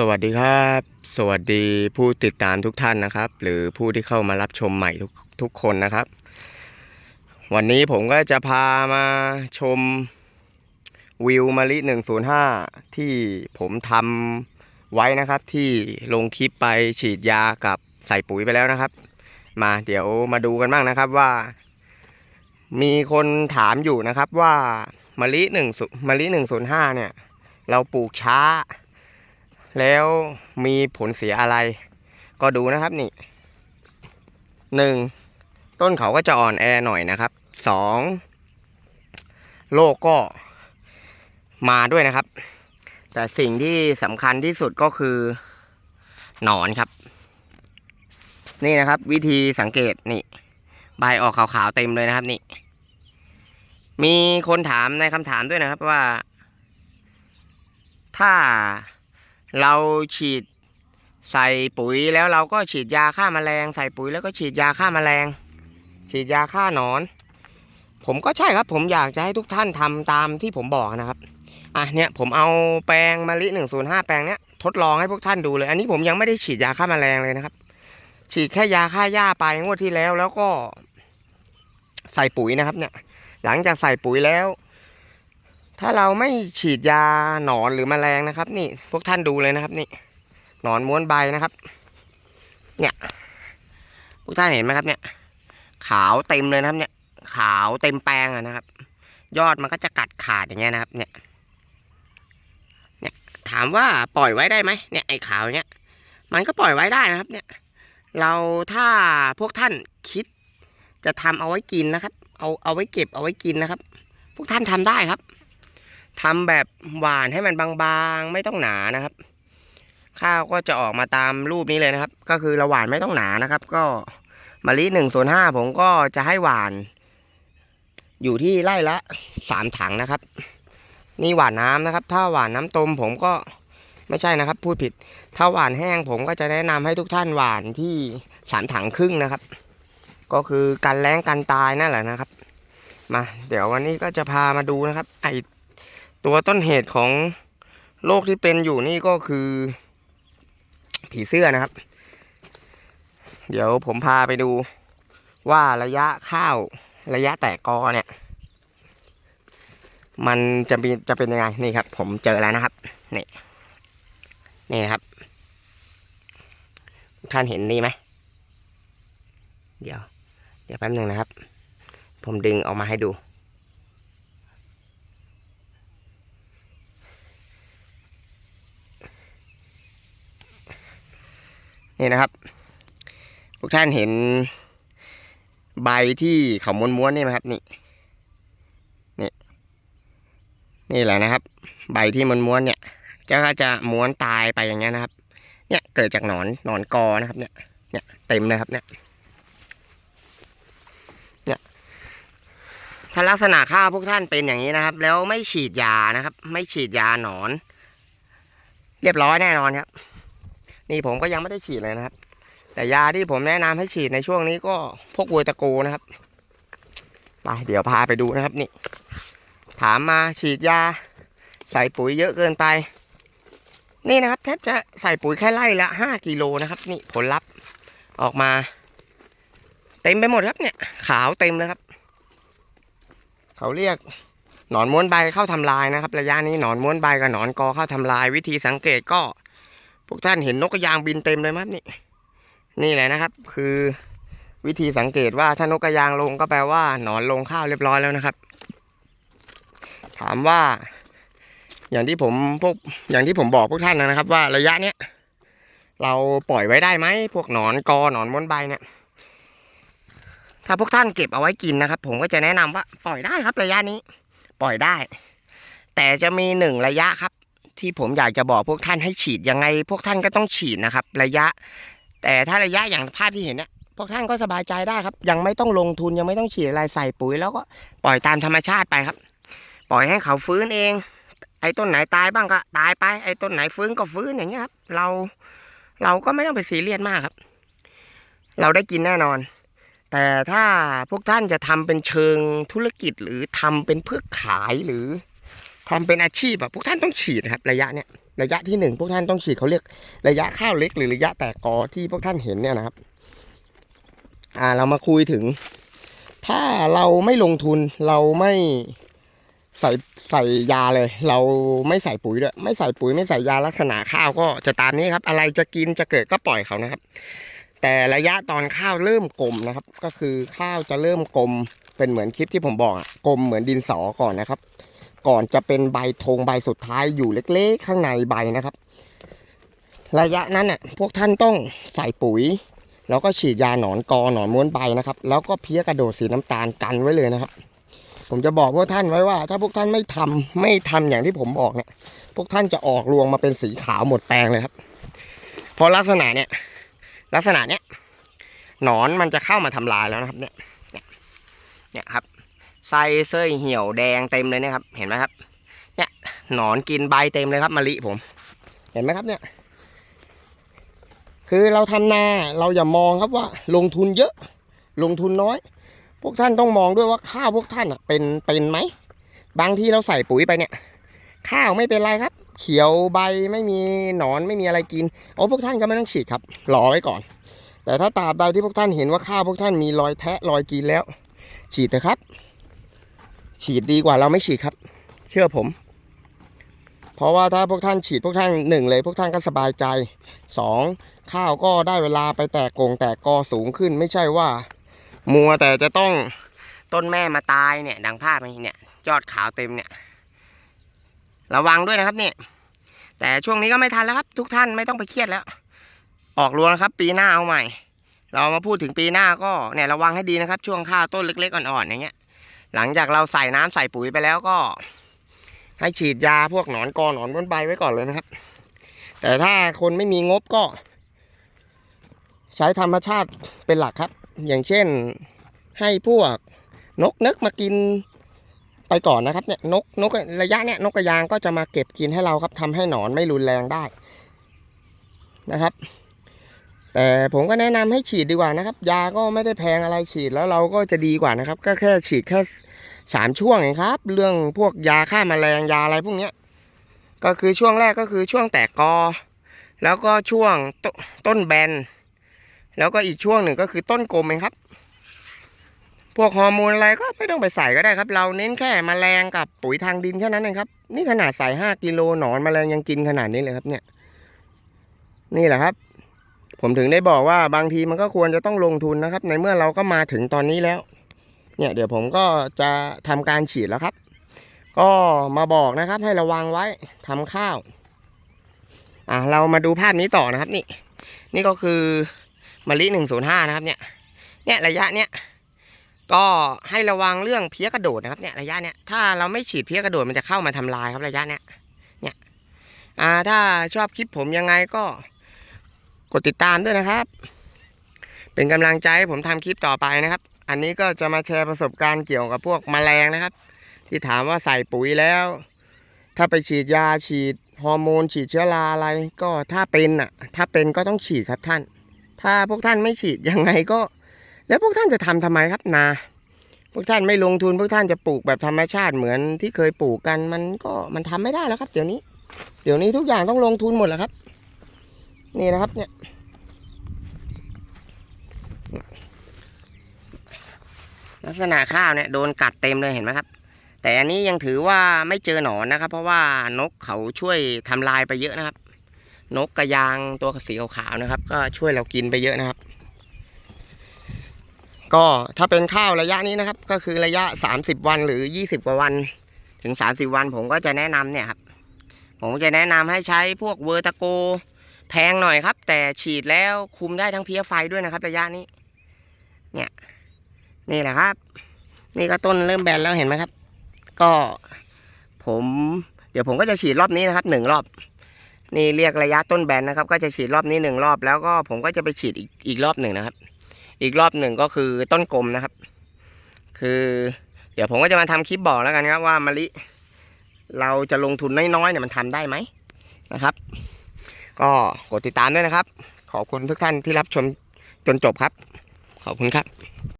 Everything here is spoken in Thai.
สวัสดีครับ สวัสดีผู้ติดตามทุกท่านนะครับ หรือผู้ที่เข้ามารับชมใหม่ทุกทุกคนนะครับ วันนี้ผมก็จะพามาชมวิวมาลิ 105 ที่ผมทำไว้นะครับ ที่ลงคลิปไปฉีดยากับใส่ปุ๋ยไปแล้วนะครับ มาเดี๋ยวมาดูกันบ้างนะครับว่า มีคนถามอยู่นะครับว่ามะลิ1มะลิ 105 เนี่ย เราปลูกช้า แล้วมีผลเสียอะไร ก็ดูนะครับนี่หนึ่งต้นเขาก็จะอ่อนแอหน่อยนะครับสองโรคก็มาด้วยนะครับ แต่สิ่งที่สำคัญที่สุดก็คือหนอนครับ นี่นะครับ วิธีสังเกตนี่ ใบออกขาวๆเต็มเลยนะครับนี่ มีคนถามในคำถามด้วยนะครับว่า ถ้า เราฉีดใส่ปุ๋ยแล้วเราก็ฉีดยาฆ่าแมลง ใส่ปุ๋ยแล้วก็ฉีดยาฆ่าแมลง ฉีดยาฆ่าหนอน ผมก็ใช่ครับ ผมอยากจะให้ทุกท่านทำตามที่ผมบอกนะครับอะเนี่ยผมเอาแปลงมะลิ105 แปลงเนี้ยทดลองให้พวกท่านดูเลย อันนี้ผมยังไม่ได้ฉีดยาฆ่าแมลงเลยนะครับ ฉีดแค่ยาฆ่าหญ้าไปงวดที่แล้วแล้วก็ใส่ปุ๋ยนะครับเนี่ยหลังจากใส่ปุ๋ยแล้ว ถ้าเราไม่ฉีดยาหนอนหรือแมลงนะครับ นี่พวกท่านดูเลยนะครับ นี่หนอนม้วนใบนะครับ เนี่ยพวกท่านเห็นไหมครับ เนี่ย ขาวเต็มเลยนะครับเนี่ย ขาวเต็มแปลงอะนะครับ ยอดมันก็จะกัดขาดอย่างเงี้ยนะครับ เนี่ย เนี่ย ถามว่าปล่อยไว้ได้ไหมเนี่ยไอ้ขาวเนี้ยมันก็ปล่อยไว้ได้นะครับ เนี่ย เราถ้าพวกท่านคิดจะทำเอาไว้กินนะครับ เอาเอาไว้เก็บเอาไว้กินนะครับ พวกท่านทำได้ครับ ทำแบบหวานให้มันบางๆ ไม่ต้องหนานะครับ ข้าวก็จะออกมาตามรูปนี้เลยนะครับ ก็คือเราหวานไม่ต้องหนานะครับ ก็มะลิหนึ่งส่วนห้าผมก็จะให้หวาน อยู่ที่ไร่ละสามถังนะครับ นี่หวานน้ำนะครับ ถ้าหวานน้ำต้มผมก็ไม่ใช่นะครับ พูดผิด ถ้าหวานแห้งผมก็จะแนะนำให้ทุกท่านหวานที่สามถังครึ่งนะครับ ก็คือกันแรงกันตายนั่นแหละนะครับ มา เดี๋ยววันนี้ก็จะพามาดูนะครับ ไอ ตัวต้นเหตุของโรคที่เป็นอยู่นี่ก็คือ ผีเสื้อนะครับ เดี๋ยวผมพาไปดูว่าระยะข้าวระยะแตกกอเนี่ย มันจะมีจะเป็นยังไงนี่ครับ ผมเจอแล้วนะครับนี่นี่ครับ ท่านเห็นนี่ไหมเดี๋ยว เดี๋ยวแป๊บหนึ่งนะครับ ผมดึงออกมาให้ดู นี่นะครับ ทุกท่านเห็นใบที่เขาม้วนๆนี่ไหมครับนี่นี่ นี่แหละนะครับ ใบที่ม้วนๆเนี่ยจะก็จะม้วนตายไปอย่างเงี้ยนะครับ เนี่ยเกิดจากหนอนหนอนกอนะครับ เนี่ย เนี่ยเต็มเลยครับเนี่ยเนี่ยถ้าลักษณะข้าวพวกท่านเป็นอย่างนี้นะครับ แล้วไม่ฉีดยานะครับ ไม่ฉีดยาหนอน เรียบร้อยแน่นอนครับ นี่ผมก็ยังไม่ได้ฉีดเลยนะครับ แต่ยาที่ผมแนะนำให้ฉีดในช่วงนี้ก็พวกเวอร์ตะโกนะครับไปเดี๋ยวพาไปดูนะครับนี่ ถามมาฉีดยา ใส่ปุ๋ยเยอะเกินไป นี่นะครับแทบจะใส่ปุ๋ยแค่ไร่ละห้ากิโลนะครับ นี่ผลลัพธ์ออกมา เต็มไปหมดครับเนี่ย ขาวเต็มเลยครับ เขาเรียกหนอนม้วนใบเข้าทำลายนะครับ ระยะนี้หนอนม้วนใบกับหนอนกอเข้าทำลาย วิธีสังเกตก็ พวกท่านเห็นนกกระยางบินเต็มเลยมั้ยนี่ นี่แหละนะครับ คือวิธีสังเกตว่าถ้านกกระยางลงก็แปลว่าหนอนลงข้าวเรียบร้อยแล้วนะครับ ถามว่า อย่างที่ผมพวกอย่างที่ผมบอกพวกท่านนะครับ ว่าระยะเนี้ยเราปล่อยไว้ได้ไหมพวกหนอนกอหนอนม้วนใบเนี่ย ถ้าพวกท่านเก็บเอาไว้กินนะครับ ผมก็จะแนะนำว่าปล่อยได้ครับระยะนี้ ปล่อยได้ แต่จะมีหนึ่งระยะครับ ที่ผมอยากจะบอกพวกท่านให้ฉีดยังไง พวกท่านก็ต้องฉีดนะครับ ระยะ แต่ถ้าระยะอย่างภาพที่เห็นเนี่ยพวกท่านก็สบายใจได้ครับ ยังไม่ต้องลงทุนยังไม่ต้องฉีดอะไรใส่ปุ๋ย แล้วก็ปล่อยตามธรรมชาติไปครับ ปล่อยให้เขาฟื้นเอง ไอ้ต้นไหนตายบ้างก็ตายไป ไอ้ต้นไหนฟื้นก็ฟื้นอย่างเงี้ยครับ เราเราก็ไม่ต้องไปซีเรียสมากครับ เราได้กินแน่นอน แต่ถ้าพวกท่านจะทำเป็นเชิงธุรกิจหรือทำเป็นเพื่อขายหรือ ทำเป็นอาชีพอะพวกท่านต้องฉีดครับ ระยะเนี้ยระยะที่หนึ่งพวกท่านต้องฉีดเขาเรียกระยะข้าวเล็ก หรือระยะแตกกอที่พวกท่านเห็นเนี่ยนะครับ อ่าเรามาคุยถึง ถ้าเราไม่ลงทุนเราไม่ใส่ใส่ยาเลย เราไม่ใส่ปุ๋ยด้วยไม่ใส่ปุ๋ยไม่ใส่ยาลักษณะข้าวก็จะตามนี้ครับ อะไรจะกินจะเกิดก็ปล่อยเขานะครับ แต่ระยะตอนข้าวเริ่มกลมนะครับ ก็คือข้าวจะเริ่มกลมเป็นเหมือนคลิปที่ผมบอกอะกลมเหมือนดินสอก่อนนะครับ ก่อนจะเป็นใบธงใบสุดท้ายอยู่เล็กๆ ข้างในใบนะครับ ระยะนั้นน่ะพวกท่านต้องใส่ปุ๋ย แล้วก็ฉีดยาหนอนกอหนอนม้วนใบนะครับ แล้วก็เพี้ยกระโดดสีน้ำตาลกันไว้เลยนะครับ ผมจะบอกพวกท่านไว้ว่า ถ้าพวกท่านไม่ทำไม่ทำอย่างที่ผมบอกเนี่ย พวกท่านจะออกรวงมาเป็นสีขาวหมดแปลงเลยครับเพราะลักษณะเนี่ยลักษณะเนี้ยหนอนมันจะเข้ามาทำลายแล้วนะครับเนี่ยเนี่ยครับ ไส้เส้ยเหี่ยวแดงเต็มเลยนะครับ เห็นไหมครับ เนี่ยหนอนกินใบเต็มเลยครับมะลิผม เห็นไหมครับเนี่ย คือเราทำนาเราอย่ามองครับว่า ลงทุนเยอะ ลงทุนน้อย พวกท่านต้องมองด้วยว่าข้าวพวกท่านเป็นเป็นไหมบางที่เราใส่ปุ๋ยไปเนี่ย ข้าวไม่เป็นไรครับ เขียวใบไม่มีหนอนไม่มีอะไรกินโอ้พวกท่านก็ไม่ต้องฉีดครับรอไว้ก่อน แต่ถ้าตราบใดที่พวกท่านเห็นว่าข้าวพวกท่านมีรอยแทะรอยกินแล้ว ฉีดเถอะครับ ฉีดดีกว่าเราไม่ฉีดครับ เชื่อผม เพราะว่าถ้าพวกท่านฉีดพวกท่านหนึ่งเลย พวกท่านก็สบายใจสองข้าวก็ได้เวลาไปแตกกงแตกกอสูงขึ้น ไม่ใช่ว่า มัวแต่จะต้องต้นแม่มาตายเนี่ย ดังภาพนี้เนี่ย ยอดขาวเต็มเนี่ย ระวังด้วยนะครับเนี่ยแต่ช่วงนี้ก็ไม่ทันแล้วครับ ทุกท่านไม่ต้องไปเครียดแล้ว ออกรวงครับ ปีหน้าเอาใหม่ เรามาพูดถึงปีหน้าก็เนี่ยระวังให้ดีนะครับ ช่วงข้าวต้นเล็กๆอ่อนๆอย่างเงี้ย หลังจากเราใส่น้ำใส่ปุ๋ยไปแล้วก็ ให้ฉีดยาพวกหนอนกอหนอนบนใบไว้ก่อนเลยนะครับ แต่ถ้าคนไม่มีงบก็ ใช้ธรรมชาติเป็นหลักครับ อย่างเช่นให้พวกนกนึกมากินไปก่อนนะครับเนี่ยนกนกระยะเนี่ยนกกระยางก็จะมาเก็บกินให้เราครับทำให้หนอนไม่รุนแรงได้นะครับ แต่ผมก็แนะนำให้ฉีดดีกว่านะครับ ยาก็ไม่ได้แพงอะไรฉีดแล้วเราก็จะดีกว่านะครับ ก็แค่ฉีดแค่สามช่วงเองครับ เรื่องพวกยาฆ่าแมลงยาอะไรพวกเนี้ย ก็คือช่วงแรกก็คือช่วงแตกกอ แล้วก็ช่วงตต้นแบน แล้วก็อีกช่วงหนึ่งก็คือต้นกลมเองครับ พวกฮอร์โมนอะไรก็ไม่ต้องไปใส่ก็ได้ครับ เราเน้นแค่แมลงกับปุ๋ยทางดินแค่นั้นเองครับ นี่ขนาดใส่ห้ากิโลหนอนแมลงยังกินขนาดนี้เลยครับเนี่ย นี่แหละครับ ผมถึงได้บอกว่าบางทีมันก็ควรจะต้องลงทุนนะครับ ในเมื่อเราก็มาถึงตอนนี้แล้ว เนี่ยเดี๋ยวผมก็จะทำการฉีดแล้วครับ ก็มาบอกนะครับ ให้ระวังไว้ทำข้าว อะเรามาดูภาพนี้ต่อนะครับนี่ นี่ก็คือมะลิหนึ่งศูนย์ห้านะครับ เนี่ยเนี่ยระยะเนี้ยก็ให้ระวังเรื่องเพี้ยกระโดดนะครับเนี่ยระยะเนี้ยถ้าเราไม่ฉีดเพี้ยกระโดดมันจะเข้ามาทำลายครับระยะเนี้ยเนี่ยอ่าถ้าชอบคลิปผมยังไงก็ ดติดตามด้วยนะครับ เป็นกำลังใจให้ผมทำคลิปต่อไปนะครับ อันนี้ก็จะมาแชร์ประสบการณ์เกี่ยวกับพวกแมลงนะครับ ที่ถามว่าใส่ปุ๋ยแล้ว ถ้าไปฉีดยาฉีดฮอร์โมนฉีดเชื้อราอะไรก็ถ้าเป็นอะ ถ้าเป็นก็ต้องฉีดครับท่าน ถ้าพวกท่านไม่ฉีดยังไงก็ แล้วพวกท่านจะทำทำไมครับนา พวกท่านไม่ลงทุนพวกท่านจะปลูกแบบธรรมชาติเหมือนที่เคยปลูกกันมันก็มันทำไม่ได้แล้วครับ เดี๋ยวนี้ เดี๋ยวนี้ทุกอย่างต้องลงทุนหมดแล้วครับ นี่นะครับเนี่ยลักษณะข้าวเนี่ยโดนกัดเต็มเลยเห็นไหมครับ แต่อันนี้ยังถือว่าไม่เจอหนอนนะครับ เพราะว่านกเขาช่วยทำลายไปเยอะนะครับ นกกระยางตัวสีขาวๆนะครับ ก็ช่วยเรากินไปเยอะนะครับ ก็ถ้าเป็นข้าวระยะนี้นะครับ ก็คือระยะ 30 วันหรือ 20 กว่าวัน ถึง 30 วันผมก็จะแนะนำเนี่ยครับผมจะแนะนำให้ใช้พวกเวอร์ตาโก แพงหน่อยครับ แต่ฉีดแล้วคุมได้ทั้งเพี้ยไฟด้วยนะครับ ระยะนี้ เนี่ย นี่แหละครับ นี่ก็ต้นเริ่มแบนแล้วเห็นไหมครับ ก็ผม เดี๋ยวผมก็จะฉีดรอบนี้นะครับหนึ่งรอบ นี่เรียกระยะต้นแบนนะครับ ก็จะฉีดรอบนี้หนึ่งรอบ แล้วก็ผมก็จะไปฉีดอีกอีกรอบหนึ่งนะครับ อีกรอบหนึ่งก็คือต้นกลมนะครับ คือ เดี๋ยวผมก็จะมาทำคลิปบอกแล้วกันครับว่ามะลิ เราจะลงทุนน้อยๆเนี่ยมันทำได้ไหมนะครับ ก็กดติดตามด้วยนะครับ ขอบคุณทุกท่านที่รับชมจนจบครับ ขอบคุณครับ